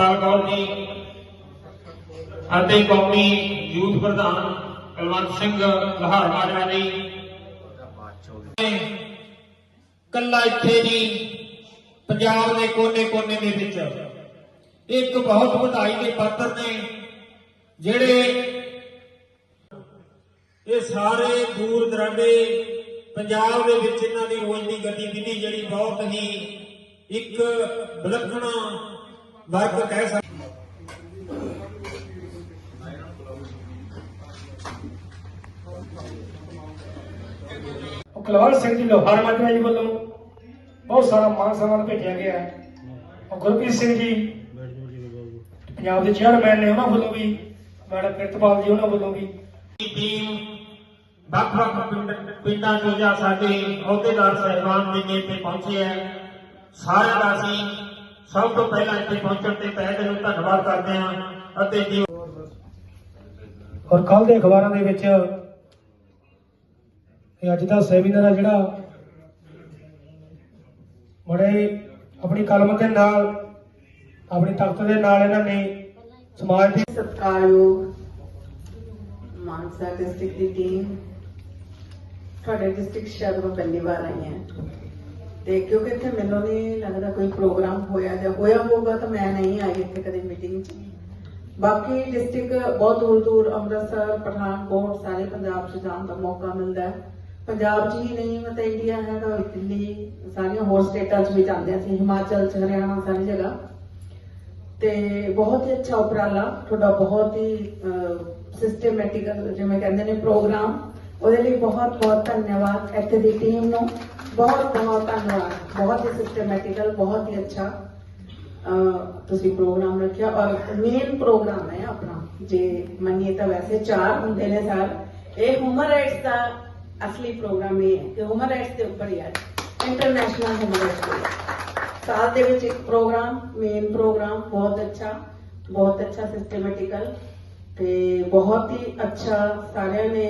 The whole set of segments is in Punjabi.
ਕੌਰ ਜੀ ਅਤੇ ਕੌਮੀ ਯੂਥ ਪ੍ਰਧਾਨ ਕੁਲਵੰਤ ਸਿੰਘ ਲਹਾਰ ਮਾਜਰਾ ਜੀ। ਕੱਲਾ ਇੱਥੇ ਨਹੀਂ ਪੰਜਾਬ ਦੇ ਕੋਨੇ-ਕੋਨੇ ਦੇ ਵਿੱਚ ਇੱਕ ਬਹੁਤ ਵਧਾਈ ਦੇ ਪਾਤਰ ਨੇ ਜਿਹੜੇ ਇਹ ਸਾਰੇ ਦੂਰ ਦਰਾਡੇ ਪੰਜਾਬ ਦੇ ਵਿੱਚ ਇਹਨਾਂ ਦੀ ਰੋਜ਼ ਦੀ ਗਤੀਵਿਧੀ ਜਿਹੜੀ ਬਹੁਤ ਹੀ ਇੱਕ ਵਿਲੱਖਣਾ ਵਰਗ ਕਹਿ ਸਕਦੇ ਉਹ ਕੁਲਵੰਤ ਸਿੰਘ ਜੀ ਲੋਹਾਰ ਮਾਜਰਾ ਜੀ ਵੱਲੋਂ। ਬਹੁਤ ਸਾਰਾ ਮਾਨ ਸਨਮਾਨ ਭੇਜਿਆ ਗਿਆ ਹੈ। ਉਹ ਗੁਰਪ੍ਰੀਤ ਸਿੰਘ ਜੀ ਪੰਜਾਬ ਦੇ ਚੇਅਰਮੈਨ ਨੇ ਉਹਨਾਂ ਵੱਲੋਂ ਵੀ ਮੈਡਮ ਪ੍ਰਿਤਪਾਲ ਜੀ ਉਹਨਾਂ ਵੱਲੋਂ ਵੀ। ਟੀਮ ਵੱਖ ਵੱਖ ਪਿੰਡ- ਤੋਂ ਜਾਂ ਸਾਡੇ ਅਹੁਦੇਦਾਰ ਸਹਿਬਾਨ ਦੇ ਨੇੜੇ ਪਹੁੰਚੇ ਹੈ। ਸਾਰਿਆਂ ਦਾ ਅਸੀਂ ਸਭ ਤੋਂ ਪਹਿਲਾਂ ਇੱਥੇ ਪਹੁੰਚਣ ਤੇ ਤਹਿ ਦਿਲੋਂ ਧੰਨਵਾਦ ਕਰਦੇ ਹਾਂ ਅਤੇ ਜੀ ਔਰ ਕੱਲ ਦੇ ਅਖਬਾਰਾਂ ਦੇ ਵਿੱਚ ਇਹ ਅੱਜ ਦਾ ਸੈਮੀਨਾਰ ਆ ਜਿਹੜਾ ਬੜੇ ਆਪਣੀ ਕਲਮ ਦੇ ਨਾਲ ਆਪਣੀ ਤਾਕਤ ਦੇ ਨਾਲ ਇਹਨਾਂ ਨੇ ਸਮਾਜ ਦੀ ਸਤਿਕਾਰਯੋਗ ਮਾਨਸਾ ਡਿਸਟ੍ਰਿਕਟ ਦੀ ਟੀਮ ਤੁਹਾਡੇ ਡਿਸਟ੍ਰਿਕਟ ਸ਼ਹਿਰ ਤੋਂ ਪਹਿਲੀ ਵਾਰ ਆਈ ਹਾਂ ਤੇ ਕਿਉਂਕਿ ਇੱਥੇ ਮੈਨੂੰ ਨਹੀਂ ਲੱਗਦਾ ਕੋਈ ਪ੍ਰੋਗਰਾਮ ਹੋਇਆ ਜਾਂ ਹੋਇਆ ਹੋਊਗਾ ਤਾਂ ਮੈਂ ਨਹੀਂ ਆਈ ਇੱਥੇ ਕਦੇ ਮੀਟਿੰਗ 'ਚ। ਬਾਕੀ ਡਿਸਟ੍ਰਿਕਟ ਬਹੁਤ ਦੂਰ ਦੂਰ, ਅੰਮ੍ਰਿਤਸਰ, ਪਠਾਨਕੋਟ, ਸਾਰੇ ਪੰਜਾਬ 'ਚ ਜਾਣ ਦਾ ਮੌਕਾ ਮਿਲਦਾ ਹੈ। ਪੰਜਾਬ 'ਚ ਹੀ ਨਹੀਂ ਮਤਲਬ ਇੰਡੀਆ ਹੈ ਤਾਂ ਦਿੱਲੀ, ਸਾਰੀਆਂ ਹੋਰ ਸਟੇਟਾਂ 'ਚ ਵੀ ਜਾਂਦੇ ਅਸੀਂ, ਹਿਮਾਚਲ 'ਚ, ਹਰਿਆਣਾ, ਸਾਰੀ ਜਗ੍ਹਾ। ਤੇ ਬਹੁਤ ਹੀ ਅੱਛਾ ਉਪਰਾਲਾ, ਤੁਹਾਡਾ ਬਹੁਤ ਹੀ ਸਿਸਟਮੈਟਿਕਲ ਜਿਵੇਂ ਕਹਿੰਦੇ ਨੇ ਪ੍ਰੋਗਰਾਮ, ਉਹਦੇ ਲਈ ਬਹੁਤ ਬਹੁਤ ਧੰਨਵਾਦ ਇੱਥੇ ਦੀ ਟੀਮ ਨੂੰ। ਬਹੁਤ ਬਹੁਤ ਧੰਨਵਾਦ ਬਹੁਤ ਹੀ ਸਿਸਟਮੈਟਿਕਲ ਬਹੁਤ ਹੀ ਅੱਛਾ ਅਹ, ਤੁਸੀਂ ਪ੍ਰੋਗਰਾਮ ਰੱਖਿਆ ਔਰ ਮੇਨ ਪ੍ਰੋਗਰਾਮ ਹੈ ਆਪਣਾ ਜੇ ਮੰਨੀਏ ਤਾਂ ਵੈਸੇ ਚਾਰ ਹੁੰਦੇ ਨੇ ਸਾਰ ਇਹ ਹਿਊਮਨ ਰਾਈਟਸ ਦਾ ਅਸਲੀ ਪ੍ਰੋਗਰਾਮ ਇਹ ਹੈ ਕਿ ਹਿਊਮਨ ਰਾਈਟਸ ਦੇ ਉੱਪਰ ਹੀ ਹੈ ਇੰਟਰਨੈਸ਼ਨਲ ਹਿਊਮਨ ਰਾਈਟਸ ਦੇ ਸਾਲ ਦੇ ਵਿੱਚ ਇੱਕ ਪ੍ਰੋਗਰਾਮ ਮੇਨ ਪ੍ਰੋਗਰਾਮ ਬਹੁਤ ਅੱਛਾ ਬਹੁਤ ਅੱਛਾ ਸਿਸਟਮੈਟਿਕਲ ਤੇ ਬਹੁਤ ਹੀ ਅੱਛਾ ਸਾਰਿਆਂ ਨੇ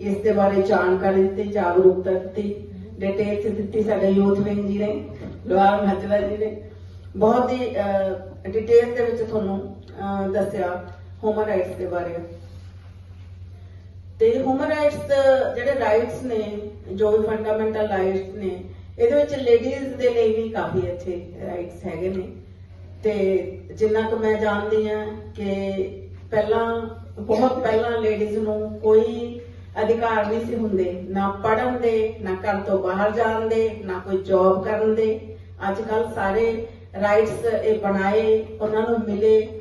ਇਸ ਦੇ ਬਾਰੇ ਜਾਣਕਾਰੀ ਦਿੱਤੀ ਜਾਗਰੂਕਤਾ ਦਿੱਤੀ ਡਿਟੇਲ ਦਿੱਤੀ ਸਾਡੇ ਯੂਥ ਵਿੰਗ ਜੀ ਨੇ, ਲੋਹਾਰ ਮਹਤਵਾ ਜੀ ਨੇ। ਬਹੁਤ ਹੀ ਡਿਟੇਲ ਦੇ ਵਿੱਚ ਤੁਹਾਨੂੰ ਦੱਸਿਆ ਹਿਊਮਨ ਰਾਈਟਸ ਦੇ ਬਾਰੇ। ਤੇ ਹਿਊਮਨ ਰਾਈਟਸ ਜਿਹੜੇ ਰਾਈਟਸ ਨੇ, ਜੋ ਵੀ ਫੰਡਾਮੈਂਟਲ ਰਾਈਟਸ ਨੇ, ਇਹਦੇ ਵਿੱਚ ਲੇਡੀਜ਼ ਦੇ ਲਈ ਵੀ ਕਾਫੀ ਅੱਛੇ ਰਾਈਟਸ ਹੈਗੇ ਨੇ। ਤੇ ਜਿੰਨਾ ਕੁ ਮੈਂ ਜਾਣਦੀ ਆ ਕਿ ਪਹਿਲਾਂ, ਬਹੁਤ ਪਹਿਲਾਂ ਲੇਡੀਜ਼ ਨੂੰ ਕੋਈ ਅਧਿਕਾਰ ਨਹੀਂ ਸੀ ਹੁੰਦੇ, ਨਾ ਪੜ੍ਹਨ ਦੇ ਨਾ ਘਰ ਤੋਂ ਬਾਹਰ ਜਾਣ ਦੇ ਨਾ ਕੋਈ ਜੌਬ ਕਰਨ ਦੇ ਅੱਜ ਕੱਲ ਸਾਰੇ ਰਾਈਟਸ ਇਹ ਬਣਾਏ, ਉਹਨਾਂ ਨੂੰ ਮਿਲੇ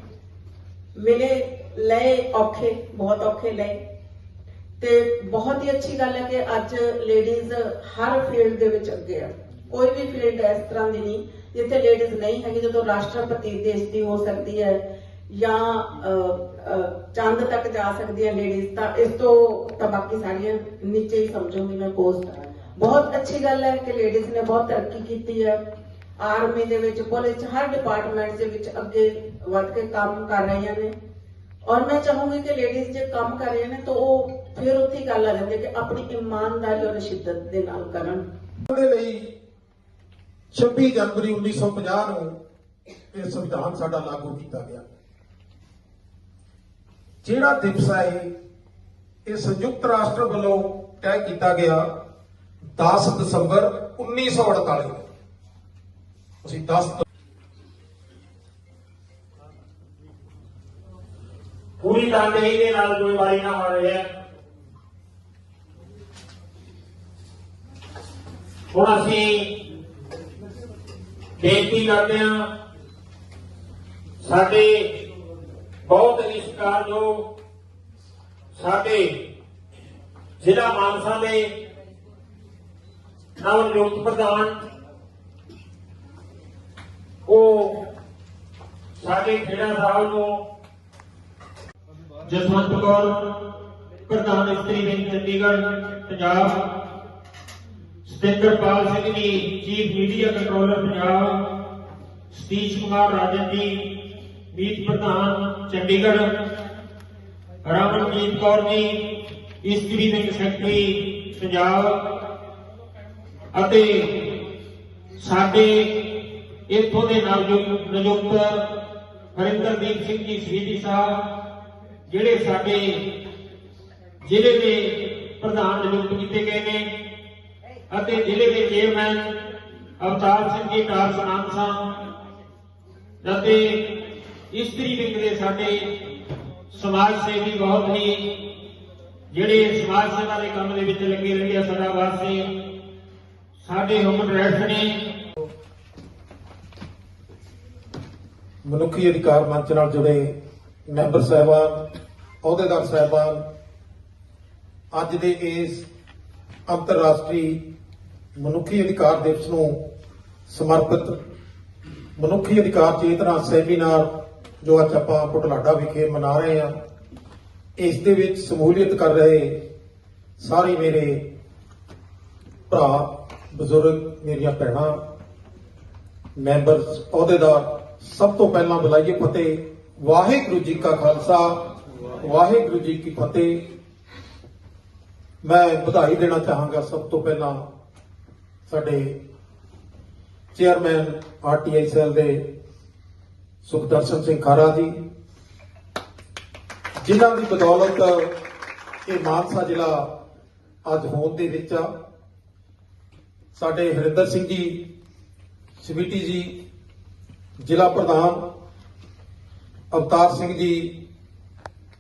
ਮਿਲੇ, ਲਏ, ਔਖੇ, ਬਹੁਤ ਔਖੇ ਲਏ। ਤੇ ਬਹੁਤ ਹੀ ਅੱਛੀ ਗੱਲ ਹੈ ਕਿ ਅੱਜ ਲੇਡੀਜ਼ ਹਰ ਫੀਲਡ ਦੇ ਵਿੱਚ ਅੱਗੇ ਆ। ਕੋਈ ਵੀ ਫੀਲਡ ਇਸ ਤਰ੍ਹਾਂ ਦੀ ਨਹੀਂ, ਜਿੱਥੇ ਲੇਡੀਜ਼ ਨਹੀਂ ਹੈਗੀ, ਜਦੋਂ ਰਾਸ਼ਟਰਪਤੀ ਦੇਸ਼ ਦੀ ਹੋ ਸਕਦੀ ਹੈ ਜਾਂ ਚੰਦ ਤੱਕ ਜਾ ਸਕਦੀ ਹੈ ਲੇਡੀਜ਼ ਤਾਂ ਇਸ ਤੋਂ ਤਾਂ ਬਾਕੀ ਸਾਰੀਆਂ ਨੀਚੇ ਹੀ ਸਮਝੂਗੀ ਮੈਂ ਪੋਸਟ ਬਹੁਤ ਅੱਛੀ ਗੱਲ ਹੈ ਕਿ ਲੇਡੀਜ਼ ਨੇ ਬਹੁਤ ਤਰੱਕੀ ਕੀਤੀ ਹੈ। ਆਰਮੀ ਦੇ ਵਿੱਚ ਪੁਲਿਸ ਹਰ ਡਿਪਾਰਟਮੈਂਟ ਦੇ ਵਿੱਚ ਅੱਗੇ ਵੱਧ ਕੇ ਕੰਮ ਕਰ ਰਹੀਆਂ ਨੇ। ਔਰ ਮੈਂ ਚਾਹੂੰਗੀ ਕਿ ਲੇਡੀਜ਼ ਜੇ ਕੰਮ ਕਰ ਰਹੀਆਂ ਨੇ, ਤਾਂ ਉਹ ਫਿਰ ਉੱਥੇ ਗੱਲ ਆ ਜਾਂਦੀ ਕਿ ਆਪਣੀ ਇਮਾਨਦਾਰੀ ਔਰ ਸ਼ਿੱਦਤ ਦੇ ਨਾਲ ਕਰਨ। ਦੇ ਲਈ 26 ਜਨਵਰੀ 1950 ਨੂੰ ਇਹ ਸੰਵਿਧਾਨ ਸਾਡਾ ਲਾਗੂ ਕੀਤਾ ਗਿਆ। ਜਿਹੜਾ ਦਿਵਸ ਹੈ ਇਹ ਸੰਯੁਕਤ ਰਾਸ਼ਟਰ ਵੱਲੋਂ ਤੈਅ ਕੀਤਾ ਗਿਆ 10 ਦਸੰਬਰ 1948 ਨੂੰ। ਅਸੀਂ 10 ਪੂਰੀ ਤਨਦੇਹੀ ਦੇ ਨਾਲ ਜ਼ਿੰਮੇਵਾਰੀ ਨਾਲ ਹੋ ਰਹੇ ਹੈ ਹੁਣ ਅਸੀਂ ਬੇਨਤੀ ਕਰਦੇ ਹਾਂ, ਸਾਡੇ ਬਹੁਤ ਹੀ ਸਤਿਕਾਰਯੋਗ ਸਾਡੇ ਜ਼ਿਲ੍ਹਾ ਮਾਨਸਾ ਦੇ ਨਵ ਪ੍ਰਧਾਨ, ਉਹ ਸਾਡੇ ਖੇੜਾ ਸਾਹਿਬ ਨੂੰ ਜਸਵੰਤ ਕੌਰ, ਪ੍ਰਧਾਨ ਇਸਤਰੀ wing Chandigarh, Punjab, Satinderpal Singh ji, chief media controller Punjab, Satish Kumar Rajan ji ਮੀਤ ਪ੍ਰਧਾਨ ਚੰਡੀਗੜ੍ਹ ਰਮਨਜੀਤ ਕੌਰ ਜੀ ਇਸਤਰੀ ਵਿੰਗ ਸੈਕਟਰੀ ਪੰਜਾਬ ਅਤੇ ਸਾਡੇ ਇੱਥੋਂ ਦੇ ਨਵ ਨਿਯੁਕਤ ਹਰਿੰਦਰਦੀਪ ਸਿੰਘ ਜੀ ਸ਼ਹੀਦੀ ਸਾਹਿਬ, ਜਿਹੜੇ ਸਾਡੇ ਜ਼ਿਲ੍ਹੇ ਦੇ ਪ੍ਰਧਾਨ ਨਿਯੁਕਤ ਕੀਤੇ ਗਏ ਨੇ ਅਤੇ ਜ਼ਿਲ੍ਹੇ ਦੇ ਚੇਅਰਮੈਨ ਅਵਤਾਰ ਸਿੰਘ ਜੀ ਟਾਰ ਸਾਹਿਬ ਅਤੇ ਇਸਤਰੀ ਵਿੰਗ ਦੇ ਸਾਡੇ ਸਮਾਜ ਸੇਵੀ ਬਹੁਤ ਹੀ ਜਿਹੜੇ ਸਮਾਜ ਸੇਵਾ ਦੇ ਕੰਮ ਦੇ ਵਿੱਚ ਲੱਗੇ ਰਹਿੰਦੇ ਆ ਸਦਾ ਵਾਸਤੇ। ਸਾਡੇ ਹਿਊਮਨ ਰਾਈਟਸ ਨੇ। ਮਨੁੱਖੀ ਅਧਿਕਾਰ ਮੰਚ ਨਾਲ ਜੁੜੇ ਮੈਂਬਰ ਸਾਹਿਬਾਨ, ਅਹੁਦੇਦਾਰ ਸਾਹਿਬਾਨ, ਅੱਜ ਦੇ ਇਸ ਅੰਤਰਰਾਸ਼ਟਰੀ ਮਨੁੱਖੀ ਅਧਿਕਾਰ ਦਿਵਸ ਨੂੰ ਸਮਰਪਿਤ ਮਨੁੱਖੀ ਅਧਿਕਾਰ ਚੇਤਨਾ ਸੈਮੀਨਾਰ ਜੋ ਅੱਜ ਆਪਾਂ ਪੁਟਲਾਡਾ ਵਿਖੇ ਮਨਾ ਰਹੇ ਹਾਂ, ਇਸ ਦੇ ਵਿੱਚ ਸਮੂਲੀਅਤ ਕਰ ਰਹੇ ਸਾਰੇ ਮੇਰੇ ਭਰਾ, ਬਜ਼ੁਰਗ, ਮੇਰੀਆਂ ਭੈਣਾਂ, ਮੈਂਬਰਸ, ਅਹੁਦੇਦਾਰ, ਸਭ ਤੋਂ ਪਹਿਲਾਂ ਬੁਲਾਈਏ ਫਤਿਹ। ਵਾਹਿਗੁਰੂ ਜੀ ਕਾ ਖਾਲਸਾ, ਵਾਹਿਗੁਰੂ ਜੀ ਕੀ ਫਤਿਹ। ਮੈਂ ਵਧਾਈ ਦੇਣਾ ਚਾਹਾਂਗਾ ਸਭ ਤੋਂ ਪਹਿਲਾਂ ਸਾਡੇ ਚੇਅਰਮੈਨ ਆਰਟੀਆਈ ਸੈੱਲ ਦੇ ਸੁਖਦਰਸ਼ਨ ਸਿੰਘ ਖਾਰਾ ਜੀ, ਜਿਨ੍ਹਾਂ ਦੀ ਬਦੌਲਤ ਇਹ ਮਾਨਸਾ ਜ਼ਿਲ੍ਹਾ ਅੱਜ ਹੋਂਦ ਦੇ ਵਿੱਚ ਆ। ਸਾਡੇ ਹਰਿੰਦਰ ਸਿੰਘ ਜੀ ਸਵੀਟੀ ਜੀ, ਜ਼ਿਲ੍ਹਾ ਪ੍ਰਧਾਨ, ਅਵਤਾਰ ਸਿੰਘ ਜੀ,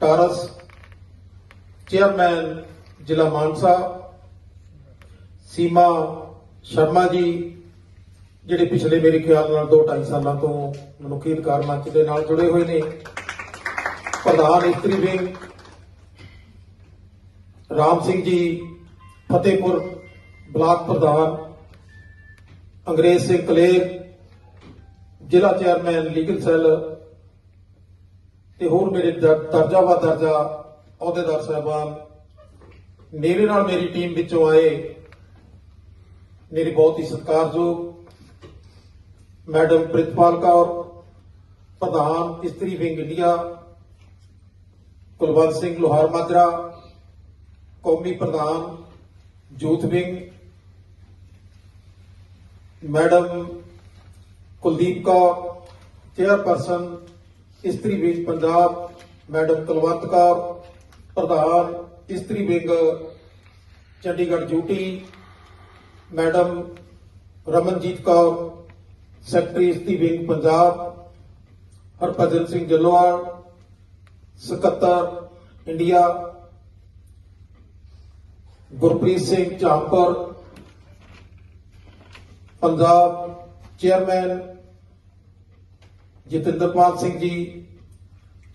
ਟਾਰਸ, ਚੇਅਰਮੈਨ, ਜ਼ਿਲ੍ਹਾ ਮਾਨਸਾ, ਸੀਮਾ ਸ਼ਰਮਾ ਜੀ ਜਿਹੜੇ ਪਿਛਲੇ ਮੇਰੇ ਖਿਆਲ ਨਾਲ 2.5 ਸਾਲਾਂ ਤੋਂ ਮਨੁੱਖੀ ਅਧਿਕਾਰ ਮੰਚ ਦੇ ਨਾਲ ਜੁੜੇ ਹੋਏ ਨੇ, ਪ੍ਰਧਾਨ ਇਸਤਰੀ ਵਿੰਗ ਰਾਮ ਸਿੰਘ ਜੀ, ਫਤਿਹਪੁਰ ਬਲਾਕ ਪ੍ਰਧਾਨ, ਅੰਗਰੇਜ਼ ਸਿੰਘ ਕਲੇਰ, ਜ਼ਿਲ੍ਹਾ ਚੇਅਰਮੈਨ ਲੀਗਲ ਸੈੱਲ ਤੇ ਹੋਰ ਮੇਰੇ ਦਰ- ਦਰਜਾਵਾ ਦਰਜਾ ਅਹੁਦੇਦਾਰ ਸਾਹਿਬਾਨ, ਮੇਰੇ ਨਾਲ ਮੇਰੀ ਟੀਮ ਵਿੱਚੋਂ ਆਏ, ਮੇਰੇ ਬਹੁਤ ਹੀ ਸਤਿਕਾਰਯੋਗ ਮੈਡਮ ਪ੍ਰਿਤਪਾਲ ਕੌਰ, ਪ੍ਰਧਾਨ ਇਸਤਰੀ ਵਿੰਗ ਇੰਡੀਆ, ਕੁਲਵੰਤ ਸਿੰਘ ਲੋਹਾਰ ਮਾਜਰਾ, ਕੌਮੀ ਪ੍ਰਧਾਨ youth wing, madam Kuldeep Kaur, chairperson ਇਸਤਰੀ ਵਿੰਗ ਪੰਜਾਬ, ਮੈਡਮ ਕੁਲਵੰਤ ਕੌਰ, ਪ੍ਰਧਾਨ ਇਸਤਰੀ wing Chandigarh UT madam Ramanjit Kaur secretary ਇਸਤਰੀ ਵਿੰਗ ਪੰਜਾਬ, ਹਰਭਜਨ ਸਿੰਘ ਜੱਲੋਵਾਲ ਸਕੱਤਰ, India, Gurpreet Singh Jhampar, Punjab chairman, Jatinderpal Singh ji,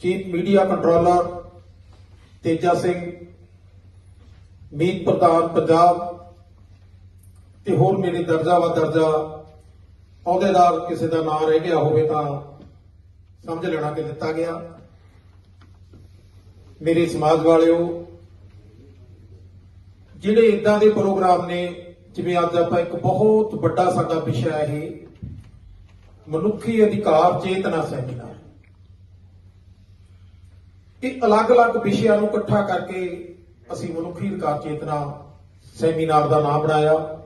chief media controller, Teja Singh, ਮੀਤ ਪ੍ਰਧਾਨ ਪੰਜਾਬ, ਤੇ ਹੋਰ ਮੇਰੇ ਦਰਜਾ ਵਾ ਦਰਜਾ ਅਹੁਦੇਦਾਰ ਕਿਸੇ ਦਾ ਨਾਂ ਰਹਿ ਗਿਆ ਹੋਵੇ ਤਾਂ ਸਮਝ ਲੈਣਾ ਕਿ ਦਿੱਤਾ ਗਿਆ। ਮੇਰੇ ਸਮਾਜ ਵਾਲਿਓ, ਜਿਹੜੇ ਇਦਾਂ ਦੇ ਪ੍ਰੋਗਰਾਮ ਨੇ, ਜਿਵੇਂ ਅੱਜ ਆਪਾਂ ਇੱਕ ਬਹੁਤ ਵੱਡਾ ਸਾਡਾ ਵਿਸ਼ਾ ਹੈ ਇਹ, ਮਨੁੱਖੀ ਅਧਿਕਾਰ ਚੇਤਨਾ ਸੈਮੀਨਾਰ। ਇਹ ਅਲੱਗ-ਅਲੱਗ ਵਿਸ਼ਿਆਂ ਨੂੰ ਇਕੱਠਾ ਕਰਕੇ ਅਸੀਂ ਮਨੁੱਖੀ ਅਧਿਕਾਰ ਚੇਤਨਾ ਸੈਮੀਨਾਰ ਦਾ ਨਾਮ ਬਣਾਇਆ।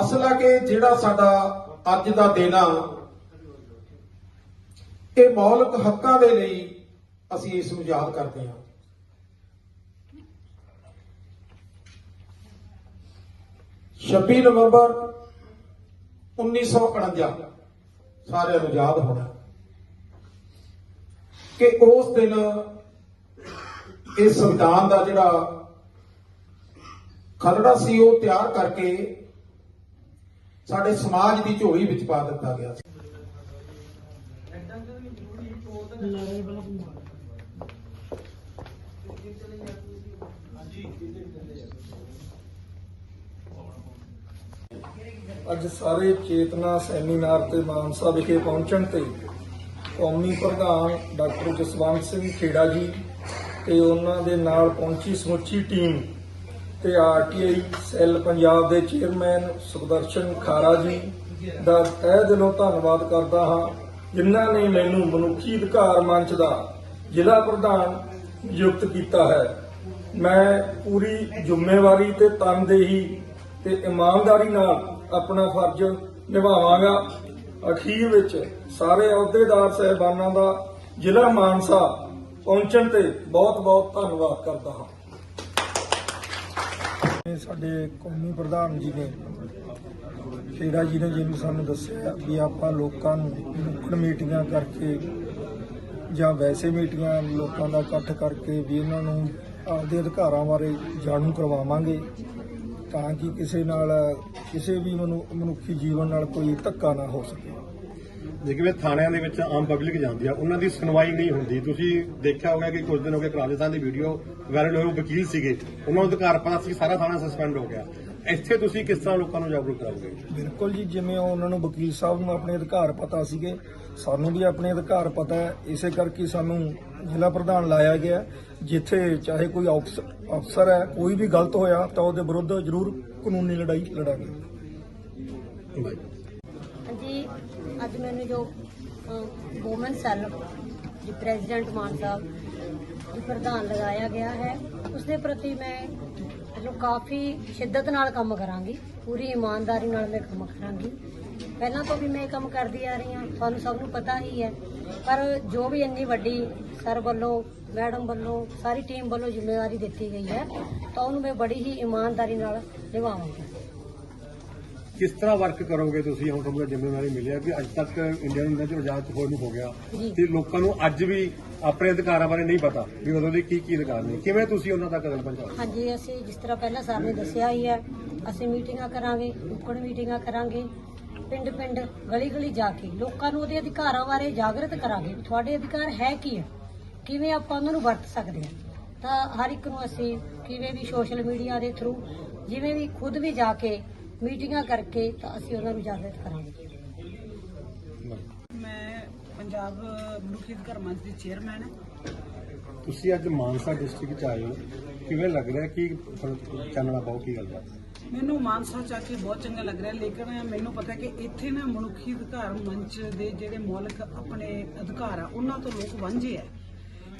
ਅਸਲ ਹੈ ਕਿ ਜਿਹੜਾ ਸਾਡਾ ਅੱਜ ਦਾ ਦਿਨ ਆ, ਇਹ ਮੌਲਿਕ ਹੱਕਾਂ ਦੇ ਲਈ ਅਸੀਂ ਇਸ ਨੂੰ ਯਾਦ ਕਰਦੇ ਹਾਂ। ਛੱਬੀ ਨਵੰਬਰ 1949 ਸਾਰਿਆਂ ਨੂੰ ਯਾਦ ਹੋਣਾ ਕਿ ਉਸ ਦਿਨ ਇਹ ਸੰਵਿਧਾਨ ਦਾ ਜਿਹੜਾ ਖਰੜਾ ਸੀ, ਉਹ ਤਿਆਰ ਕਰਕੇ ਸਾਡੇ ਸਮਾਜ ਦੀ ਝੋਲੀ ਵਿੱਚ ਪਾ ਦਿੱਤਾ ਗਿਆ ਸੀ। ਅੱਜ ਸਾਰੇ ਚੇਤਨਾ ਸੈਮੀਨਾਰ ਤੇ ਮਾਨਸਾ ਵਿਖੇ ਪਹੁੰਚਣ ਤੇ ਕੌਮੀ ਪ੍ਰਧਾਨ ਡਾਕਟਰ ਜਸਵੰਤ ਸਿੰਘ ਖੇੜਾ ਜੀ ਤੇ ਉਹਨਾਂ ਦੇ ਨਾਲ ਪਹੁੰਚੀ ਸਮੁੱਚੀ ਟੀਮ ਤੇ ਆਰਟੀਆਈ ਸੈੱਲ ਪੰਜਾਬ ਦੇ ਚੇਅਰਮੈਨ ਸੁਖਦਰਸ਼ਨ ਖਾਰਾ ਜੀ ਦਾ ਤਹਿ ਦਿਲੋਂ ਧੰਨਵਾਦ ਕਰਦਾ ਹਾਂ, ਜਿਨ੍ਹਾਂ ਨੇ ਮੈਨੂੰ ਮਨੁੱਖੀ ਅਧਿਕਾਰ ਮੰਚ ਦਾ ਜ਼ਿਲ੍ਹਾ ਪ੍ਰਧਾਨ ਨਿਯੁਕਤ ਕੀਤਾ ਹੈ। ਮੈਂ ਪੂਰੀ ਜ਼ਿੰਮੇਵਾਰੀ ਤੇ ਤਨਦੇਹੀ ਤੇ ਇਮਾਨਦਾਰੀ ਨਾਲ ਆਪਣਾ ਫਰਜ਼ ਨਿਭਾਵਾਂਗਾ। ਅਖੀਰ ਵਿੱਚ ਸਾਰੇ ਅਹੁਦੇਦਾਰ ਸਹਿਬਾਨਾਂ ਦਾ ਜ਼ਿਲ੍ਹਾ ਮਾਨਸਾ ਪਹੁੰਚਣ ਤੇ ਬਹੁਤ-ਬਹੁਤ ਧੰਨਵਾਦ ਕਰਦਾ ਹਾਂ। ਸਾਡੇ ਕੌਮੀ ਪ੍ਰਧਾਨ ਜੀ ਨੇ, ਖੇੜਾ ਜੀ ਨੇ ਜਿਵੇਂ ਸਾਨੂੰ ਦੱਸਿਆ ਵੀ ਆਪਾਂ ਲੋਕਾਂ ਨੂੰ ਨੁੱਕੜ ਮੀਟਿੰਗਾਂ ਕਰਕੇ ਜਾਂ ਵੈਸੇ ਮੀਟਿੰਗਾਂ ਲੋਕਾਂ ਦਾ ਇਕੱਠ ਕਰਕੇ ਵੀ ਇਹਨਾਂ ਨੂੰ ਆਪਦੇ ਅਧਿਕਾਰਾਂ ਬਾਰੇ ਜਾਣੂ ਕਰਵਾਵਾਂਗੇ ਤਾਂ ਕਿ ਕਿਸੇ ਨਾਲ, ਕਿਸੇ ਵੀ ਮਨੁ, ਮਨੁੱਖੀ ਜੀਵਨ ਨਾਲ ਕੋਈ ਧੱਕਾ ਨਾ ਹੋ ਸਕੇ। ਜਿਵੇਂ ਥਾਣਿਆਂ ਦੇ ਵਿੱਚ ਆਮ ਪਬਲਿਕ ਜਾਂਦੀ ਆ ਉਹਨਾਂ ਦੀ ਸੁਣਵਾਈ ਨਹੀਂ ਹੁੰਦੀ। ਤੁਸੀਂ ਦੇਖਿਆ ਹੋਗਾ ਕਿ ਕੁਝ ਦਿਨ ਹੋ ਗਏ ਰਾਜਸਥਾਨ ਦੀ ਵੀਡੀਓ ਵਾਇਰਲ ਹੋਈ ਉਹ ਵਕੀਲ ਸੀਗੇ। ਉਹਨਾਂ ਨੂੰ ਅਧਿਕਾਰ ਪਤਾ ਸੀ ਸਾਰਾ ਥਾਣਾ ਸਸਪੈਂਡ ਹੋ ਗਿਆ। ਇੱਥੇ ਤੁਸੀਂ ਕਿਸ ਤਰ੍ਹਾਂ ਲੋਕਾਂ ਨੂੰ ਜਾਗਰੂਕ ਕਰਾਓਗੇ? ਬਿਲਕੁਲ ਜੀ ਜਿਵੇਂ ਉਹਨਾਂ ਨੂੰ ਵਕੀਲ ਸਾਹਿਬ ਨੂੰ ਆਪਣੇ ਅਧਿਕਾਰ ਪਤਾ ਸੀਗੇ ਸਾਨੂੰ ਵੀ ਆਪਣੇ ਅਧਿਕਾਰ ਪਤਾ ਹੈ। ਇਸੇ ਕਰਕੇ ਸਾਨੂੰ ਜ਼ਿਲ੍ਹਾ ਪ੍ਰਧਾਨ ਲਾਇਆ ਗਿਆ ਜਿੱਥੇ ਚਾਹੇ ਕੋਈ ਅਫਸ- ਅਫਸਰ ਹੈ ਕੋਈ ਵੀ ਗਲਤ ਹੋਇਆ ਤਾਂ ਉਹਦੇ ਵਿਰੁੱਧ ਜ਼ਰੂਰ ਕਾਨੂੰਨੀ ਲੜਾਈ ਲੜਾਂਗੇ। ਹਾਂਜੀ ਅੱਜ ਮੈਨੂੰ ਜੋ ਵੂਮਨ ਸੈੱਲ ਜੀ ਪ੍ਰੈਜ਼ੀਡੈਂਟ ਮਾਨ ਸਾਹਿਬ, ਜੀ, ਪ੍ਰਧਾਨ ਲਗਾਇਆ ਗਿਆ ਹੈ ਉਸ ਦੇ ਪ੍ਰਤੀ ਮੈਂ ਜੋ ਕਾਫੀ ਸ਼ਿੱਦਤ ਨਾਲ ਕੰਮ ਕਰਾਂਗੀ, ਪੂਰੀ ਇਮਾਨਦਾਰੀ ਨਾਲ ਮੈਂ ਕੰਮ ਕਰਾਂਗੀ। ਪਹਿਲਾਂ ਤੋਂ ਵੀ ਮੈਂ ਇਹ ਕੰਮ ਕਰਦੀ ਆ ਰਹੀ ਹਾਂ, ਤੁਹਾਨੂੰ ਸਭ ਨੂੰ ਪਤਾ ਹੀ ਹੈ, ਪਰ ਜੋ ਵੀ ਇੰਨੀ ਵੱਡੀ ਸਰ ਵੱਲੋਂ, ਮੈਡਮ ਵੱਲੋਂ, ਸਾਰੀ ਟੀਮ ਵੱਲੋਂ ਜ਼ਿੰਮੇਵਾਰੀ ਦਿੱਤੀ ਗਈ ਹੈ, ਤਾਂ ਉਹਨੂੰ ਮੈਂ ਬੜੀ ਹੀ ਇਮਾਨਦਾਰੀ ਨਾਲ ਨਿਭਾਵਾਂਗੀ। ਕਿਸ ਤਰ੍ਹਾਂ ਵਰਕ ਕਰੋਗੇ ਤੁਸੀਂ? ਹੁਣ ਤੁਹਾਨੂੰ ਜ਼ਿੰਮੇਵਾਰੀ ਮਿਲਿਆ ਕਿ ਅੱਜ ਤੱਕ ਇੰਡੀਆ ਨੂੰ ਨਜ਼ਰ ਆਜ਼ਾਦ ਹੋਣ ਨੂੰ ਹੋ ਗਿਆ। ਤੇ ਲੋਕਾਂ ਨੂੰ ਅੱਜ ਵੀ ਆਪਣੇ ਅਧਿਕਾਰਾਂ ਬਾਰੇ ਨਹੀਂ ਪਤਾ ਵੀ ਉਦੋਂ ਦੇ ਕੀ ਕੀ ਅਧਿਕਾਰ ਨੇ। ਕਿਵੇਂ ਤੁਸੀਂ ਉਹਨਾਂ ਤੱਕ ਕਦਮ ਪਹੁੰਚਾਓ ਹਾਂਜੀ ਅਸੀਂ ਜਿਸ ਤਰ੍ਹਾਂ ਪਹਿਲਾਂ ਸਰ ਨੇ ਦੱਸਿਆ ਹੀ ਹੈ ਅਸੀਂ ਮੀਟਿੰਗਾਂ ਕਰਾਂਗੇ ਨੁੱਕੜ ਮੀਟਿੰਗਾਂ ਕਰਾਂਗੇ ਪਿੰਡ ਪਿੰਡ ਗਲੀ ਗਲੀ ਜਾ ਕੇ ਲੋਕਾਂ ਨੂੰ ਉਹਦੇ ਅਧਿਕਾਰਾਂ ਬਾਰੇ ਜਾਗਰਤ ਕਰਾਂਗੇ ਤੁਹਾਡੇ ਅਧਿਕਾਰ ਹੈ ਕੀ ਹੈ? ਕਿਵੇਂ ਆਪਾਂ ਉਹਨਾਂ ਨੂੰ ਵਰਤ ਸਕਦੇ ਹਾਂ? ਤਾਂ ਹਰ ਇੱਕ ਨੂੰ ਅਸੀਂ ਕਿਵੇਂ ਵੀ ਸੋਸ਼ਲ ਮੀਡੀਆ ਦੇ ਥਰੂ ਜਿਵੇਂ ਵੀ ਖੁਦ ਵੀ ਜਾ ਕੇ ਮੀਟਿੰਗਾਂ ਕਰਕੇ ਤਾਂ ਅਸੀਂ ਉਹਨਾਂ ਨੂੰ ਜਾਗਰਤ ਕਰਾਂਗੇ। ਮੈਂ ਪੰਜਾਬ ਮਨੁੱਖੀ ਅਧਿਕਾਰ ਮੰਚ ਦੀ ਚੇਅਰਮੈਨ ਹਾਂ। ਤੁਸੀਂ ਅੱਜ ਮਾਨਸਾ ਡਿਸਟ੍ਰਿਕਟ ਚ ਆਏ ਹੋ। ਕਿਵੇਂ ਲੱਗ ਰਿਹਾ ਕਿ ਚਾਨਣਾ ਪਾਓ ਕੀ ਗੱਲ ਬਾਤ ਮੈਨੂੰ ਮਾਨਸਾ ਚ ਆ ਕੇ ਬਹੁਤ ਚੰਗਾ ਲੱਗ ਰਿਹਾ ਲੇਕਿਨ ਮੈਨੂੰ ਪਤਾ ਕਿ ਇੱਥੇ ਨਾ ਮਨੁੱਖੀ ਅਧਿਕਾਰ ਮੰਚ ਦੇ ਜਿਹੜੇ ਮੌਲਿਕ ਆਪਣੇ ਅਧਿਕਾਰ ਆ ਉਹਨਾਂ ਤੋਂ ਲੋਕ ਵਾਂਝੇ ਆ।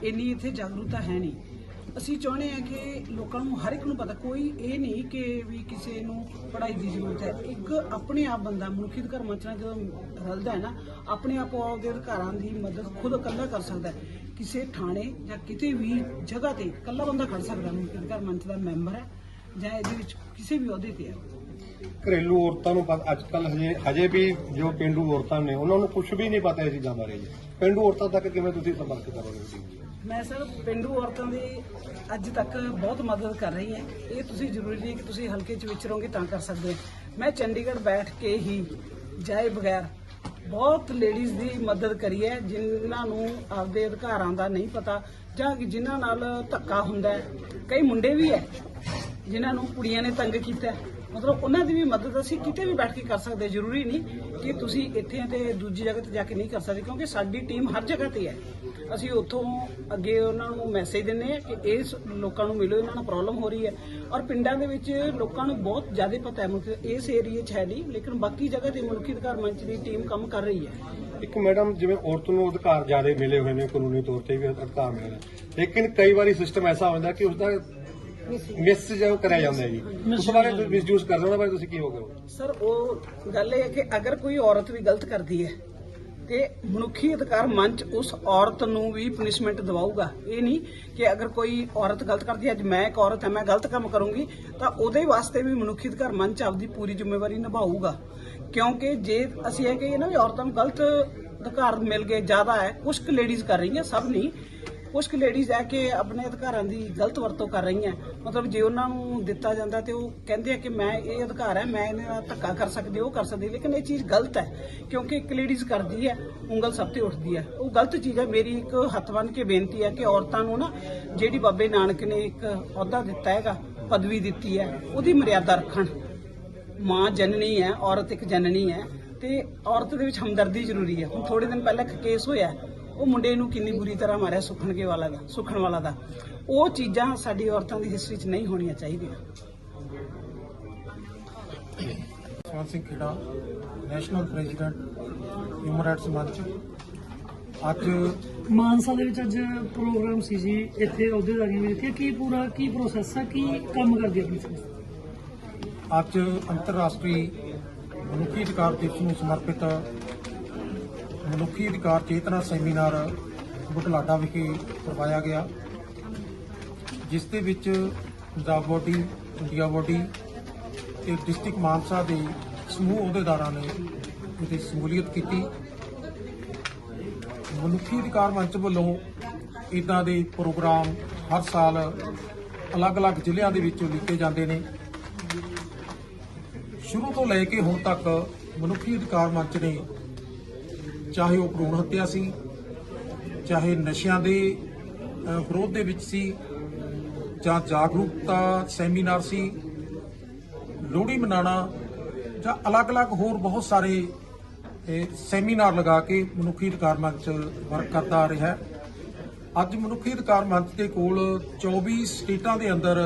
ਇੰਨੀ ਇੱਥੇ ਜਾਗਰੂਕਤਾ ਹੈ ਨਹੀਂ। ਅਸੀਂ ਚਾਹੁੰਦੇ ਆ ਕਿ ਲੋਕਾਂ ਨੂੰ ਹਰ ਇੱਕ ਨੂੰ ਪਤਾ, ਕੋਈ ਇਹ ਨਹੀਂ ਕਿ ਵੀ ਕਿਸੇ ਨੂੰ ਪੜ੍ਹਾਈ ਦੀ ਜ਼ਰੂਰਤ ਹੈ। ਇੱਕ ਆਪਣੇ ਆਪ ਬੰਦਾ ਮਨੁੱਖੀ ਅਧਿਕਾਰ ਮੰਚ ਜਦੋਂ ਰਲਦਾ ਹੈ ਨਾ, ਆਪਣੇ ਆਪ ਉਹ ਆਪਦੇ ਅਧਿਕਾਰਾਂ ਦੀ ਮਦਦ ਖੁਦ ਇਕੱਲਾ ਕਰ ਸਕਦਾ ਹੈ। ਕਿਸੇ ਥਾਣੇ ਜਾਂ ਕਿਤੇ ਵੀ ਜਗ੍ਹਾ ਤੇ ਇਕੱਲਾ ਬੰਦਾ ਖੜ ਸਕਦਾ, ਮਨੁੱਖੀ ਅਧਿਕਾਰ ਮੰਚ ਦਾ ਮੈਂਬਰ ਹੈ ਜਾਂ ਇਹਦੇ ਵਿੱਚ ਕਿਸੇ ਵੀ ਅਹੁਦੇ ਤੇ ਹੈ। ਘਰੇਲੂ ਔਰਤਾਂ ਨੂੰ ਪਤਾ ਅੱਜ ਕੱਲ ਹਜੇ ਹਜੇ ਵੀ ਜੋ ਪਿੰਡੂ ਔਰਤਾਂ ਨੇ, ਉਹਨਾਂ ਨੂੰ ਕੁਝ ਵੀ ਨਹੀਂ ਪਤਾ ਇਹ ਚੀਜ਼ਾਂ ਬਾਰੇ ਜੀ। ਪਿੰਡੂ ਔਰਤਾਂ ਤੱਕ ਕਿਵੇਂ ਤੁਸੀਂ ਸੰਪਰਕ ਕਰੋਗੇ ਤੁਸੀਂ ਮੈਂ ਸਰ ਪਿੰਡੂ ਔਰਤਾਂ ਦੀ ਅੱਜ ਤੱਕ ਬਹੁਤ ਮਦਦ ਕਰ ਰਹੀ ਹਾਂ। ਇਹ ਤੁਸੀਂ ਜ਼ਰੂਰੀ ਨਹੀਂ ਕਿ ਤੁਸੀਂ ਹਲਕੇ 'ਚ ਵਿਚਰੋਗੇ ਤਾਂ ਕਰ ਸਕਦੇ ਮੈਂ ਚੰਡੀਗੜ੍ਹ ਬੈਠ ਕੇ ਹੀ ਜਾਏ ਬਗੈਰ ਬਹੁਤ ਲੇਡੀਜ਼ ਦੀ ਮਦਦ ਕਰੀ ਹੈ, ਜਿਨ੍ਹਾਂ ਨੂੰ ਆਪਦੇ ਅਧਿਕਾਰਾਂ ਦਾ ਨਹੀਂ ਪਤਾ ਜਾਂ ਕਿ ਜਿਨ੍ਹਾਂ ਨਾਲ ਧੱਕਾ ਹੁੰਦਾ ਹੈ। ਕਈ ਮੁੰਡੇ ਵੀ ਹੈ ਜਿਨ੍ਹਾਂ ਨੂੰ ਕੁੜੀਆਂ ਨੇ ਤੰਗ ਕੀਤਾ ਮਤਲਬ ਉਹਨਾਂ ਦੀ ਵੀ ਮਦਦ ਅਸੀਂ ਕਿਤੇ ਵੀ ਬੈਠ ਕੇ ਕਰ ਸਕਦੇ ਜ਼ਰੂਰੀ ਨਹੀਂ ਕਿ ਤੁਸੀਂ ਇੱਥੇ ਤੇ ਦੂਜੀ ਜਗ੍ਹਾ ਤੇ ਜਾ ਕੇ ਨਹੀਂ ਕਰ ਸਕਦੇ, ਕਿਉਂਕਿ ਸਾਡੀ ਟੀਮ ਹਰ ਜਗ੍ਹਾ ਤੇ ਹੈ। ਅਸੀਂ ਉੱਥੋਂ ਅੱਗੇ ਉਹਨਾਂ ਨੂੰ ਮੈਸੇਜ ਦਿੰਨੇ ਆ ਕਿ ਇਸ ਲੋਕਾਂ ਨੂੰ ਮਿਲੋ ਇਹਨਾਂ ਨੂੰ ਪ੍ਰੋਬਲਮ ਹੋ ਰਹੀ ਹੈ। ਔਰ ਪਿੰਡਾਂ ਦੇ ਵਿੱਚ ਲੋਕਾਂ ਨੂੰ ਬਹੁਤ ਜ਼ਿਆਦਾ ਪਤਾ ਹੈ ਮਤਲਬ ਇਸ ਏਰੀਏ 'ਚ ਹੈ ਨਹੀਂ ਲੇਕਿਨ ਬਾਕੀ ਜਗ੍ਹਾ ਤੇ ਮਨੁੱਖੀ ਅਧਿਕਾਰ ਮੰਚ ਦੀ ਟੀਮ ਕੰਮ ਕਰ ਰਹੀ ਹੈ। ਇੱਕ ਮੈਡਮ ਜਿਵੇਂ ਔਰਤ ਨੂੰ ਅਧਿਕਾਰ ਜ਼ਿਆਦਾ ਮਿਲੇ ਹੋਏ ਨੇ ਕਾਨੂੰਨੀ ਤੌਰ ਤੇ ਵੀ ਅਧਿਕਾਰ ਮਿਲੇ ਨੇ ਲੇਕਿਨ ਕਈ ਵਾਰੀ ਸਿਸਟਮ ਐਸਾ ਹੁੰਦਾ ਕਿ ਉਸ ਦਾ ਮਿਸ ਜੋ ਕਰਿਆ ਜਾਂਦਾ ਹੈ ਜੀ। ਉਸ ਬਾਰੇ ਮਿਸਯੂਜ਼ ਕਰਦੇ ਉਹਨਾਂ ਬਾਰੇ ਤੁਸੀਂ ਕੀ ਹੋ ਗਏ ਸਰ ਉਹ ਗੱਲ ਇਹ ਹੈ ਕਿ ਅਗਰ ਕੋਈ ਔਰਤ ਵੀ ਗਲਤ ਕਰਦੀ ਹੈ ਤੇ ਮਨੁੱਖੀ ਅਧਿਕਾਰ ਮੰਚ ਉਸ ਔਰਤ ਨੂੰ ਵੀ ਪਨਿਸ਼ਮੈਂਟ ਦਿਵਾਊਗਾ। ਇਹ ਨਹੀਂ ਕਿ ਅਗਰ ਕੋਈ ਔਰਤ ਗਲਤ ਕਰਦੀ ਹੈ, ਅੱਜ ਮੈਂ ਇੱਕ ਔਰਤ ਹਾਂ, ਮੈਂ ਗਲਤ ਕੰਮ ਕਰੂੰਗੀ, ਤਾਂ ਉਹਦੇ ਵਾਸਤੇ ਵੀ ਮਨੁੱਖੀ ਅਧਿਕਾਰ ਮੰਚ ਆਪਦੀ ਪੂਰੀ ਜ਼ਿੰਮੇਵਾਰੀ ਨਿਭਾਊਗਾ। ਕਿਉਂਕਿ ਜੇ ਅਸੀਂ ਇਹ ਕਹੀਏ ਨਾ ਵੀ ਔਰਤਾਂ ਨੂੰ ਗਲਤ ਅਧਿਕਾਰ ਮਿਲ ਗਏ, ਜ਼ਿਆਦਾ ਹੈ ਕੁਝ ਕੁ ਲੇਡੀਜ਼ ਕਰ ਰਹੀਆਂ, ਸਭ ਨਹੀਂ। ਕੁਝ ਕੁ ਲੇਡੀਜ਼ ਹੈ ਕਿ ਆਪਣੇ ਅਧਿਕਾਰਾਂ ਦੀ ਗਲਤ ਵਰਤੋਂ ਕਰ ਰਹੀਆਂ। ਮਤਲਬ ਜੇ ਉਹਨਾਂ ਨੂੰ ਦਿੱਤਾ ਜਾਂਦਾ ਤੇ ਉਹ ਕਹਿੰਦੇ ਆ ਕਿ ਮੈਂ ਇਹ ਅਧਿਕਾਰ ਹੈ ਮੈਂ ਇਹਨਾਂ ਨਾਲ ਧੱਕਾ ਕਰ ਸਕਦੀ, ਉਹ ਕਰ ਸਕਦੀ। ਲੇਕਿਨ ਇਹ ਚੀਜ਼ ਗਲਤ ਹੈ, ਕਿਉਂਕਿ ਇੱਕ ਲੇਡੀਜ਼ ਕਰਦੀ ਹੈ, ਉਂਗਲ ਸਭ ਤੇ ਉੱਠਦੀ ਹੈ। ਉਹ ਗਲਤ ਚੀਜ਼ ਹੈ। ਮੇਰੀ ਇੱਕ ਹੱਥ ਬੰਨ੍ਹ ਕੇ ਬੇਨਤੀ ਹੈ ਕਿ ਔਰਤਾਂ ਨੂੰ ਨਾ ਜਿਹੜੀ ਬਾਬੇ ਨਾਨਕ ਨੇ ਇੱਕ ਅਹੁਦਾ ਦਿੱਤਾ ਹੈਗਾ, ਪਦਵੀ ਦਿੱਤੀ ਹੈ, ਉਹਦੀ ਮਰਿਆਦਾ ਰੱਖਣ। ਮਾਂ ਜਨਨੀ ਹੈ, ਔਰਤ ਇੱਕ ਜਨਨੀ ਹੈ ਤੇ ਔਰਤ ਦੇ ਵਿੱਚ ਹਮਦਰਦੀ ਜ਼ਰੂਰੀ ਹੈ। ਹੁਣ ਥੋੜੇ ਦਿਨ ਪਹਿਲਾਂ ਇੱਕ ਕੇਸ ਹੋਇਆ ਉਹ ਮੁੰਡੇ ਨੂੰ ਕਿੰਨੀ ਬੁਰੀ ਤਰ੍ਹਾਂ ਮਾਰਿਆ ਸੁਖਣਗੇ ਵਾਲਾ ਦਾ ਸੁਖਣ ਵਾਲਾ ਦਾ। ਉਹ ਚੀਜ਼ਾਂ ਸਾਡੀ ਔਰਤਾਂ ਦੀ ਹਿਸਟਰੀ 'ਚ ਨਹੀਂ ਹੋਣੀਆਂ ਚਾਹੀਦੀਆਂ। Jaswant Singh Khera national president human rights ਮੰਚ ਅੱਜ ਮਾਨਸਾ ਦੇ ਵਿੱਚ ਅੱਜ ਪ੍ਰੋਗਰਾਮ ਸੀ ਜੀ ਇੱਥੇ ਅਹੁਦੇਦਾਰੀਆਂ ਵੀ ਦਿੱਤੀਆਂ ਕੀ ਪੂਰਾ ਕੀ ਪ੍ਰੋਸੈਸ ਹੈ ਕੀ ਕੰਮ ਕਰਦੀ ਆਪਣੀ ਸੰਸਥਾ ਅੱਜ ਅੰਤਰਰਾਸ਼ਟਰੀ ਮਨੁੱਖੀ ਅਧਿਕਾਰ ਦਿਵਸ ਨੂੰ ਸਮਰਪਿਤ ਮਨੁੱਖੀ ਅਧਿਕਾਰ ਚੇਤਨਾ ਸੈਮੀਨਾਰ ਬੁਢਲਾਡਾ ਵਿਖੇ ਕਰਵਾਇਆ ਗਿਆ, ਜਿਸ ਦੇ ਵਿੱਚ ਪੰਜਾਬ ਬੋਡੀ, ਇੰਡੀਆ ਬੋਡੀ ਤੇ ਡਿਸਟ੍ਰਿਕਟ ਮਾਨਸਾ ਦੇ ਸਮੂਹ ਅਹੁਦੇਦਾਰਾਂ ਨੇ ਇਹਦੀ ਸ਼ਮੂਲੀਅਤ ਕੀਤੀ। ਮਨੁੱਖੀ ਅਧਿਕਾਰ ਮੰਚ ਵੱਲੋਂ ਇਦਾਂ ਦੇ ਪ੍ਰੋਗਰਾਮ ਹਰ ਸਾਲ ਅਲੱਗ-ਅਲੱਗ ਜ਼ਿਲ੍ਹਿਆਂ ਦੇ ਵਿੱਚੋਂ ਲਿੱਤੇ ਜਾਂਦੇ ਨੇ। ਸ਼ੁਰੂ ਤੋਂ ਲੈ ਕੇ ਹੁਣ ਤੱਕ ਮਨੁੱਖੀ ਅਧਿਕਾਰ ਮੰਚ ਨੇ ਚਾਹੇ ਉਹ ਭਰੂਣ ਹੱਤਿਆ ਸੀ, ਚਾਹੇ ਨਸ਼ਿਆਂ ਦੇ ਵਿਰੋਧ ਦੇ ਵਿੱਚ ਸੀ, ਜਾਂ ਜਾਗਰੂਕਤਾ ਸੈਮੀਨਾਰ ਸੀ, ਲੋਹੜੀ ਮਨਾਉਣਾ, ਜਾਂ ਅਲੱਗ-ਅਲੱਗ ਹੋਰ ਬਹੁਤ ਸਾਰੇ ਸੈਮੀਨਾਰ ਲਗਾ ਕੇ ਮਨੁੱਖੀ ਅਧਿਕਾਰ ਮੰਚ ਵਰਕ ਕਰਦਾ ਆ ਰਿਹਾ ਹੈ ਅੱਜ ਮਨੁੱਖੀ ਅਧਿਕਾਰ ਮੰਚ ਦੇ ਕੋਲ 24 ਸਟੇਟਾਂ ਦੇ ਅੰਦਰ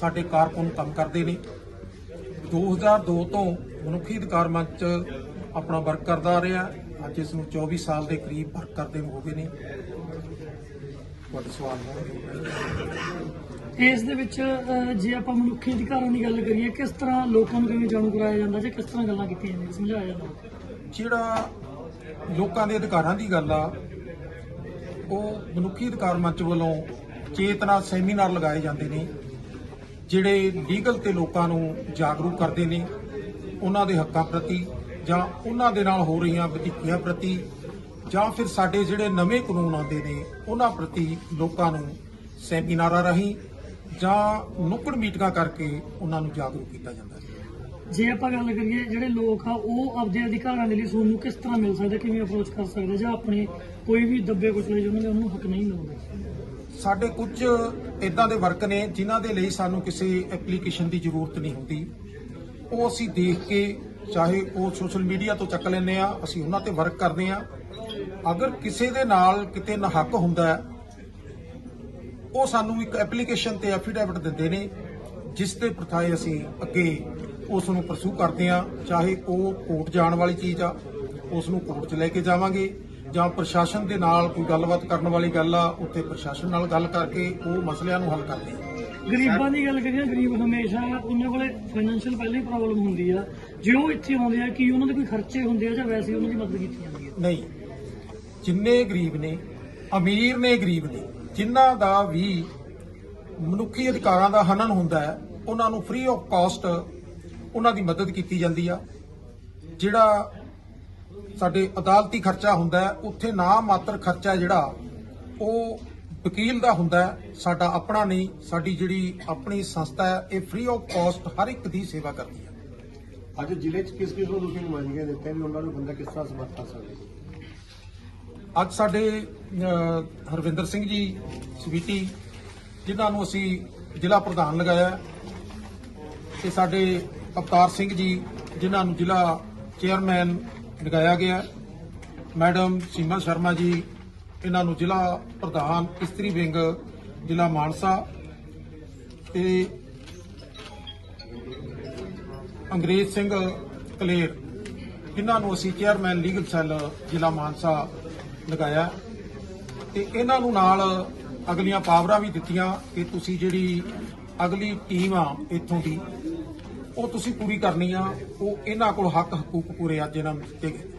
ਸਾਡੇ ਕਾਰਕੁਨ ਕੰਮ ਕਰਦੇ ਨੇ 2002 ਤੋਂ ਮਨੁੱਖੀ ਅਧਿਕਾਰ ਮੰਚ ਆਪਣਾ ਵਰਕ ਕਰਦਾ ਆ ਰਿਹਾ ਹੈ। ਅੱਜ ਇਸ ਨੂੰ 24 ਸਾਲ ਦੇ ਕਰੀਬ ਵਰਕ ਕਰਦੇ ਨੂੰ ਹੋ ਗਏ ਨੇ ਤੁਹਾਡੇ ਸਵਾਲ ਹੋਣਗੇ ਇਸ ਦੇ ਵਿੱਚ ਜੇ ਆਪਾਂ ਮਨੁੱਖੀ ਅਧਿਕਾਰਾਂ ਦੀ ਗੱਲ ਕਰੀਏ ਕਿਸ ਤਰ੍ਹਾਂ ਲੋਕਾਂ ਨੂੰ ਕਿਵੇਂ ਜਾਣੂ ਕਰਾਇਆ ਜਾਂਦਾ ਜਾਂ ਕਿਸ ਤਰ੍ਹਾਂ ਗੱਲਾਂ ਕੀਤੀਆਂ ਜਾਂਦੀਆਂ ਸਮਝਾਇਆ ਜਾਂਦਾ? ਜਿਹੜਾ ਲੋਕਾਂ ਦੇ ਅਧਿਕਾਰਾਂ ਦੀ ਗੱਲ ਆ ਉਹ ਮਨੁੱਖੀ ਅਧਿਕਾਰ ਮੰਚ ਵੱਲੋਂ ਚੇਤਨਾ ਸੈਮੀਨਾਰ ਲਗਾਏ ਜਾਂਦੇ ਨੇ ਜਿਹੜੇ ਲੀਗਲ ਤੇ ਲੋਕਾਂ ਨੂੰ ਜਾਗਰੂਕ ਕਰਦੇ ਨੇ ਉਹਨਾਂ ਦੇ ਹੱਕਾਂ ਪ੍ਰਤੀ ਜਾਂ ਉਹਨਾਂ ਦੇ ਨਾਲ ਹੋ ਰਹੀਆਂ ਵਧੀਕੀਆਂ ਪ੍ਰਤੀ ਜਾਂ ਫਿਰ ਸਾਡੇ ਜਿਹੜੇ ਨਵੇਂ ਕਾਨੂੰਨ ਆਉਂਦੇ ਨੇ ਉਹਨਾਂ ਪ੍ਰਤੀ ਲੋਕਾਂ ਨੂੰ ਸੈਮੀਨਾਰਾਂ ਰਾਹੀਂ ਜਾਂ ਨੁੱਕੜ ਮੀਟਿੰਗਾਂ ਕਰਕੇ ਉਹਨਾਂ ਨੂੰ ਜਾਗਰੂਕ ਕੀਤਾ ਜਾਂਦਾ ਹੈ ਜੇ ਆਪਾਂ ਗੱਲ ਕਰੀਏ ਜਿਹੜੇ ਲੋਕ ਆ ਉਹ ਆਪਦੇ ਅਧਿਕਾਰਾਂ ਦੇ ਲਈ ਤੁਹਾਨੂੰ ਕਿਸ ਤਰ੍ਹਾਂ ਮਿਲ ਸਕਦਾ ਕਿਵੇਂ ਅਪਰੋਚ ਕਰ ਸਕਦੇ ਜਾਂ ਆਪਣੇ ਕੋਈ ਵੀ ਦੱਬੇ ਕੁਚਲੇ ਜਿਹਨਾਂ ਦੇ ਉਹਨੂੰ ਹੱਕ ਨਹੀਂ ਮਿਲਦਾ? ਸਾਡੇ ਕੁਝ ਇਦਾਂ ਦੇ ਵਰਕ ਨੇ ਜਿਨ੍ਹਾਂ ਦੇ ਲਈ ਸਾਨੂੰ ਕਿਸੇ ਐਪਲੀਕੇਸ਼ਨ ਦੀ ਜ਼ਰੂਰਤ ਨਹੀਂ ਹੁੰਦੀ। ਉਹ ਅਸੀਂ ਦੇਖ ਕੇ ਚਾਹੇ ਉਹ ਸੋਸ਼ਲ ਮੀਡੀਆ ਤੋਂ ਚੱਕ ਲੈਂਦੇ ਆ, ਅਸੀਂ ਉਹਨਾਂ ਤੇ ਵਰਕ ਕਰਦੇ ਆ। ਅਗਰ ਕਿਸੇ ਦੇ ਨਾਲ ਕਿਤੇ ਨਹੱਕ ਹੁੰਦਾ ਹੈ, ਉਹ ਸਾਨੂੰ ਇੱਕ ਐਪਲੀਕੇਸ਼ਨ ਤੇ ਐਫੀਡੈਵਿਟ ਦਿੰਦੇ ਨੇ, ਜਿਸ ਦੇ ਪ੍ਰਥਾਏ ਅਸੀਂ ਅੱਗੇ ਉਸ ਨੂੰ ਪਰਸੂ ਕਰਦੇ ਆ। ਚਾਹੇ ਉਹ ਕੋਰਟ ਜਾਣ ਵਾਲੀ ਚੀਜ਼ ਆ, ਉਸ ਨੂੰ ਕੋਰਟ 'ਚ ਲੈ ਕੇ ਜਾਵਾਂਗੇ, ਜਾਂ ਪ੍ਰਸ਼ਾਸਨ ਦੇ ਨਾਲ ਕੋਈ ਗੱਲਬਾਤ ਕਰਨ ਵਾਲੀ ਗੱਲ ਆ, ਉੱਥੇ ਪ੍ਰਸ਼ਾਸਨ ਨਾਲ ਗੱਲ ਕਰਕੇ ਉਹ ਮਸਲਿਆਂ ਨੂੰ ਹੱਲ ਕਰਦੇ ਆ। ਗਰੀਬਾਂ ਦੀ ਗੱਲ ਕਰੀਏ, ਗਰੀਬ ਹਮੇਸ਼ਾ ਉਹਨਾਂ ਕੋਲੇ ਫਾਈਨੈਂਸ਼ੀਅਲ ਪਹਿਲਾਂ ਪ੍ਰੋਬਲਮ ਹੁੰਦੀ ਆ। ਜੇ ਉਹ ਇੱਥੇ ਆਉਂਦੇ ਆ, ਕੀ ਉਹਨਾਂ ਦੇ ਕੋਈ ਖਰਚੇ ਹੁੰਦੇ ਆ ਜਾਂ ਵੈਸੇ ਉਹਨਾਂ ਦੀ ਮਦਦ ਕੀਤੀ ਜਾਂਦੀ ਹੈ ਨਹੀਂ। ਜਿੰਨੇ ਗਰੀਬ ਨੇ, ਅਮੀਰ ਨੇ ਗਰੀਬ ਨੇ, ਜਿਨ੍ਹਾਂ ਦਾ ਵੀ ਮਨੁੱਖੀ ਅਧਿਕਾਰਾਂ ਦਾ ਹਨਨ ਹੁੰਦਾ ਹੈ, ਉਹਨਾਂ ਨੂੰ ਫ੍ਰੀ ਆਫ ਕਾਸਟ ਉਹਨਾਂ ਦੀ ਮਦਦ ਕੀਤੀ ਜਾਂਦੀ ਆ। ਜਿਹੜਾ ਸਾਡੇ ਅਦਾਲਤੀ ਖਰਚਾ ਹੁੰਦਾ ਹੈ, ਉੱਥੇ ਨਾ ਮਾਤਰ ਖਰਚਾ ਜਿਹੜਾ, ਉਹ ਵਕੀਲ ਦਾ ਹੁੰਦਾ ਸਾਡਾ ਆਪਣਾ ਨਹੀਂ ਸਾਡੀ ਜਿਹੜੀ ਆਪਣੀ ਸੰਸਥਾ ਹੈ ਇਹ ਫ੍ਰੀ ਆਫ ਕਾਸਟ ਹਰ ਇੱਕ ਦੀ ਸੇਵਾ ਕਰਦੀ ਹੈ। ਅੱਜ ਜ਼ਿਲ੍ਹੇ 'ਚ ਕਿਸ ਕਿਸ ਨੂੰ ਤੁਸੀਂ ਨੁਮਾਇੰਦਗੀਆਂ ਦਿੱਤੀਆਂ ਵੀ ਉਹਨਾਂ ਨੂੰ ਬੰਦਾ ਕਿਸ ਤਰ੍ਹਾਂ ਸਮਰਥ ਕਰ ਸਕਦੇ ਅੱਜ ਸਾਡੇ ਹਰਵਿੰਦਰ ਸਿੰਘ ਜੀ ਸਵੀਟੀ ਜਿਨ੍ਹਾਂ ਨੂੰ ਅਸੀਂ ਜ਼ਿਲ੍ਹਾ ਪ੍ਰਧਾਨ ਲਗਾਇਆ ਤੇ ਸਾਡੇ ਅਵਤਾਰ ਸਿੰਘ ਜੀ ਜਿਨ੍ਹਾਂ ਨੂੰ ਜ਼ਿਲ੍ਹਾ ਚੇਅਰਮੈਨ ਲਗਾਇਆ ਗਿਆ। ਮੈਡਮ ਸੀਮਾ ਸ਼ਰਮਾ ਜੀ ਇਹਨਾਂ ਨੂੰ ਜ਼ਿਲ੍ਹਾ ਪ੍ਰਧਾਨ ਇਸਤਰੀ ਵਿੰਗ, ਜ਼ਿਲ੍ਹਾ ਮਾਨਸਾ ਤੇ ਅੰਗਰੇਜ਼ ਸਿੰਘ ਕਲੇਰ ਇਹਨਾਂ ਨੂੰ ਅਸੀਂ ਚੇਅਰਮੈਨ ਲੀਗਲ ਸੈੱਲ ਜ਼ਿਲ੍ਹਾ ਮਾਨਸਾ ਲਗਾਇਆ। ਤੇ ਇਹਨਾਂ ਨੂੰ ਨਾਲ ਅਗਲੀਆਂ ਪਾਵਰਾਂ ਵੀ ਦਿੱਤੀਆਂ ਕਿ ਤੁਸੀਂ ਜਿਹੜੀ ਅਗਲੀ ਟੀਮ ਆ ਇੱਥੋਂ ਦੀ, ਉਹ ਤੁਸੀਂ ਪੂਰੀ ਕਰਨੀ ਆ। ਉਹ ਇਹਨਾਂ ਕੋਲ ਹੱਕ ਹਕੂਕ ਪੂਰੇ ਅੱਜ ਇਹਨਾਂ ਨੂੰ ਦਿੱਤੇ ਗਏ।